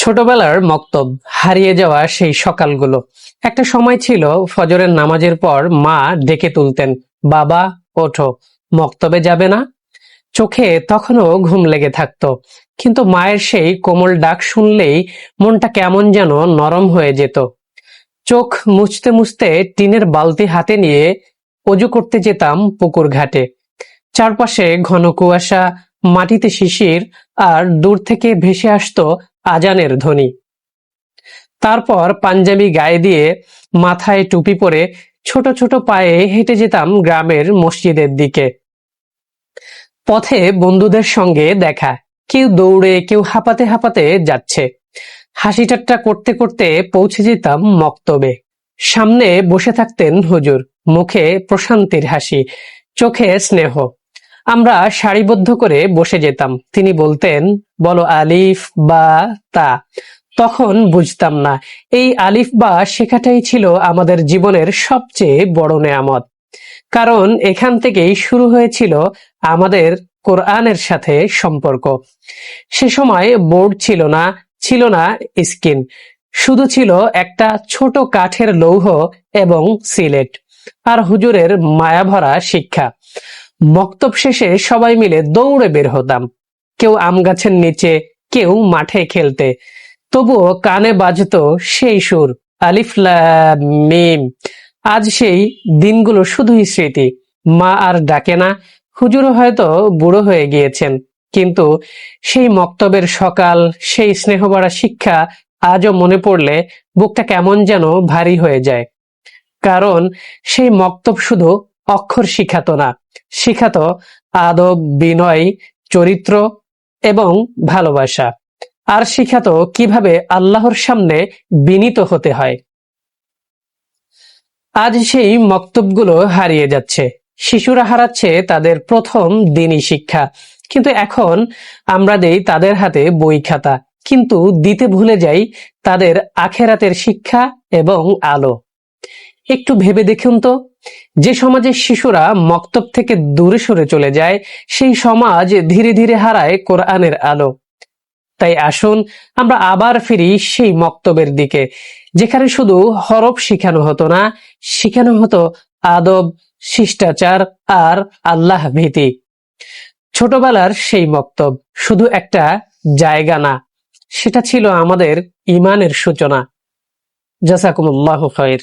ছোটবেলার মক্তব, হারিয়ে যাওয়া সেই সকালগুলো। একটা সময় ছিল ফজরের নামাজের পর মা ডেকে তুলতেন, বাবা, ওঠো, মক্তবে যাবে না? চোখে তখনও ঘুম লেগে থাকতো, কিন্তু মায়ের সেই কোমল ডাক শুনলেই মনটা কেমন যেন নরম হয়ে যেত। চোখ মুছতে মুছতে টিনের বালতি হাতে নিয়ে অজু করতে যেতাম পুকুর ঘাটে। চারপাশে ঘন কুয়াশা, মাটিতে শিশির, আর দূর থেকে ভেসে আসতো আজানের ধ্বনি। তারপর পাঞ্জাবি গায়ে দিয়ে মাথায় টুপি পরে ছোট ছোট পায়ে হেঁটে যেতাম গ্রামের মসজিদের দিকে। পথে বন্ধুদের সঙ্গে দেখা, কেউ দৌড়ে, কেউ হাঁপাতে হাঁপাতে যাচ্ছে। হাসি ঠাট্টা করতে করতে পৌঁছে যেতাম মক্তবে। সামনে বসে থাকতেন হুজুর, মুখে প্রশান্তির হাসি, চোখে স্নেহ। আমরা সারিবদ্ধ করে বসে যেতাম। তিনি বলতেন, বলো আলিফ বা তা। তখন বুঝতাম না, এই আলিফ বা শেখাটাই ছিল আমাদের জীবনের সবচেয়ে বড় নেয়ামত। কারণ এখান থেকেই শুরু হয়েছিল আমাদের কোরআনের সাথে সম্পর্ক। সে সময় বোর্ড ছিল না ছিল না স্ক্রিন শুধু ছিল একটা ছোট কাঠের লৌহ এবং সিলেট। আর হুজুরের মায়াভরা শিক্ষা। মক্তব শেষে সবাই মিলে দৌড়ে বের হতাম। কেউ আম গাছের নিচে, কেউ মাঠে খেলতে। তবুও কানে বাজতো সেই সুর, আলিফ মিম। আজ সেই দিনগুলো শুধুই স্মৃতি। মা আর ডাকে না, হুজুরও হয়তো বুড়ো হয়ে গিয়েছেন। কিন্তু সেই মক্তবের সকাল, সেই স্নেহভরা শিক্ষা আজও মনে পড়লে বুকটা কেমন যেন ভারী হয়ে যায়। কারণ সেই মক্তব শুধু অক্ষর শিখাতো না। শিখাতো আদব, বিনয়, চরিত্র এবং ভালোবাসা। আর শিখাত কীভাবে আল্লাহর সামনে বিনীত হতে হয়। আজ সেই মক্তবগুলো হারিয়ে যাচ্ছে। শিশুরা হারাচ্ছে তাদের প্রথম দিনই শিক্ষা। কিন্তু এখন আমরা দেই তাদের হাতে বই খাতা। কিন্তু দিতে ভুলে যাই তাদের আখেরাতের শিক্ষা এবং আলো। একটু ভেবে দেখুন তো। যে সমাজের শিশুরা মক্তব থেকে দূরে সরে চলে যায়, সেই সমাজ ধীরে ধীরে হারায় কোরআনের আলো। তাই আসুন, আমরা আবার ফিরি সেই মক্তবের দিকে, যেখানে শুধু হরফ শিখানো হতো না, শিখানো হতো আদব, শিষ্টাচার আর আল্লাহ ভীতি। ছোটবেলার সেই মক্তব শুধু একটা জায়গা না, সেটা ছিল আমাদের ইমানের সূচনা। জাসাকুমুল্লাহ খৈর